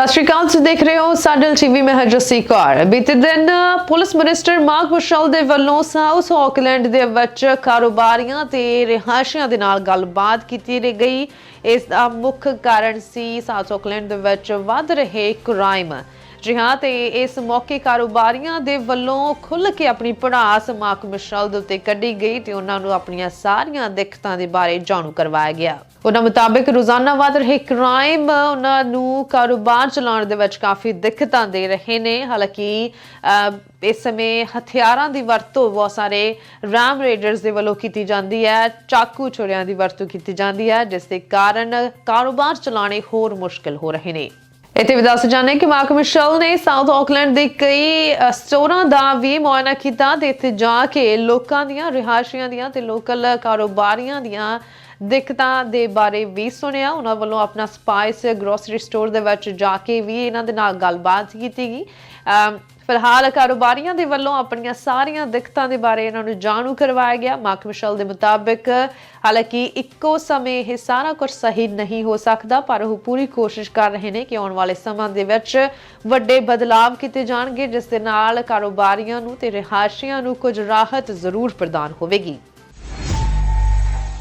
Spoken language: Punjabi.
ਸਤਿ ਸ਼੍ਰੀ ਅਕਾਲ, ਤੁਸੀਂ ਦੇਖ ਰਹੇ ਹੋ ਸਾਡਲ ਟੀਵੀ ਮੈਂ ਹਰਜਸੀ ਕੌਰ। ਬੀਤੇ ਦਿਨ ਪੁਲਿਸ ਮਿਨਿਸਟਰ ਮਾਰਕ ਬਸ਼ਲ ਦੇ ਵੱਲੋਂ ਸਾਊਥ ਆਕਲੈਂਡ ਦੇ ਵਿੱਚ ਕਾਰੋਬਾਰੀਆਂ ਤੇ ਰਿਹਾਇਸ਼ੀਆਂ ਦੇ ਨਾਲ ਗੱਲਬਾਤ ਕੀਤੀ ਗਈ। ਇਸ ਦਾ ਮੁੱਖ ਕਾਰਨ ਸੀ ਸਾਊਥ ਆਕਲੈਂਡ ਦੇ ਵਿੱਚ ਵੱਧ ਰਹੇ ਕ੍ਰਾਈਮ ਜੀ ਹਾਂ ਤੇ ਇਸ ਮੌਕੇ ਕਾਰੋਬਾਰੀਆਂ ਦੇ ਵੱਲੋਂ ਖੁੱਲ੍ਹ ਕੇ ਆਪਣੀ ਪੜਾਸ ਮਾਰਕ ਮਿਸ਼ਲ ਦੇ ਉੱਤੇ ਕੱਢੀ ਗਈ ਤੇ ਉਹਨਾਂ ਨੂੰ ਆਪਣੀਆਂ ਸਾਰੀਆਂ ਦਿੱਕਤਾਂ ਦੇ ਬਾਰੇ ਜਾਣੂ ਕਰਵਾਇਆ ਗਿਆ। ਉਹਨਾਂ ਮੁਤਾਬਕ ਰੋਜ਼ਾਨਾ ਵੱਧ ਰਹੇ ਕ੍ਰਾਈਮ ਉਹਨਾਂ ਨੂੰ ਕਾਰੋਬਾਰ ਚਲਾਉਣ ਦੇ ਵਿੱਚ ਕਾਫੀ ਦਿੱਕਤਾਂ ਦੇ ਰਹੇ ਨੇ। ਹਾਲਾਂਕਿ ਇਸ ਸਮੇਂ ਹਥਿਆਰਾਂ ਦੀ ਵਰਤੋਂ ਬਹੁਤ ਸਾਰੇ ਰੈਮ ਰੇਡਰਸ ਦੇ ਵੱਲੋਂ ਕੀਤੀ ਜਾਂਦੀ ਹੈ। ਚਾਕੂ ਛੁਰਿਆਂ ਦੀ ਵਰਤੋਂ ਕੀਤੀ ਜਾਂਦੀ ਹੈ, ਜਿਸ ਦੇ ਕਾਰਨ ਕਾਰੋਬਾਰ ਚਲਾਉਣੇ ਹੋਰ ਮੁਸ਼ਕਲ ਹੋ ਰਹੇ ਨੇ। ਇੱਥੇ ਵੀ ਦੱਸ ਜਾਣੇ ਕਿ ਮਾਰਕ ਮਿਸ਼ਲ ਨੇ ਸਾਊਥ ਆਕਲੈਂਡ ਦੇ ਕਈ ਸਟੋਰਾਂ ਦਾ ਵੀ ਮੁਆਇਨਾ ਕੀਤਾ ਤੇ ਇੱਥੇ ਜਾ ਕੇ ਲੋਕਾਂ ਦੀਆਂ, ਰਿਹਾਇਸ਼ੀਆਂ ਦੀਆਂ ਤੇ ਲੋਕਲ ਕਾਰੋਬਾਰੀਆਂ ਦੀਆਂ ਦਿੱਕਤਾਂ ਦੇ ਬਾਰੇ ਵੀ ਸੁਣਿਆ। ਉਹਨਾਂ ਵੱਲੋਂ ਆਪਣਾ ਸਪਾਈਸ ਗਰੋਸਰੀ ਸਟੋਰ ਦੇ ਵਿੱਚ ਜਾ ਕੇ ਵੀ ਇਹਨਾਂ ਦੇ ਨਾਲ ਗੱਲਬਾਤ ਕੀਤੀ ਗਈ। ਫਿਲਹਾਲ ਕਾਰੋਬਾਰੀਆਂ ਦੇ ਵੱਲੋਂ ਆਪਣੀਆਂ ਸਾਰੀਆਂ ਦਿੱਕਤਾਂ ਦੇ ਬਾਰੇ ਇਹਨਾਂ ਨੂੰ ਜਾਣੂ ਕਰਵਾਇਆ ਗਿਆ। ਮਾਰਕ ਮਿਸ਼ਲ ਦੇ ਮੁਤਾਬਕ, ਹਾਲਾਂਕਿ ਇੱਕੋ ਸਮੇਂ ਇਹ ਸਾਰਾ ਕੁਝ ਸਹੀ ਨਹੀਂ ਹੋ ਸਕਦਾ, ਪਰ ਉਹ ਪੂਰੀ ਕੋਸ਼ਿਸ਼ ਕਰ ਰਹੇ ਨੇ ਕਿ ਆਉਣ ਵਾਲੇ ਸਮਾਂ ਦੇ ਵਿੱਚ ਵੱਡੇ ਬਦਲਾਵ ਕੀਤੇ ਜਾਣਗੇ, ਜਿਸ ਦੇ ਨਾਲ ਕਾਰੋਬਾਰੀਆਂ ਨੂੰ ਤੇ ਰਿਹਾਇਸ਼ੀਆਂ ਨੂੰ ਕੁਝ ਰਾਹਤ ਜ਼ਰੂਰ ਪ੍ਰਦਾਨ ਹੋਵੇਗੀ।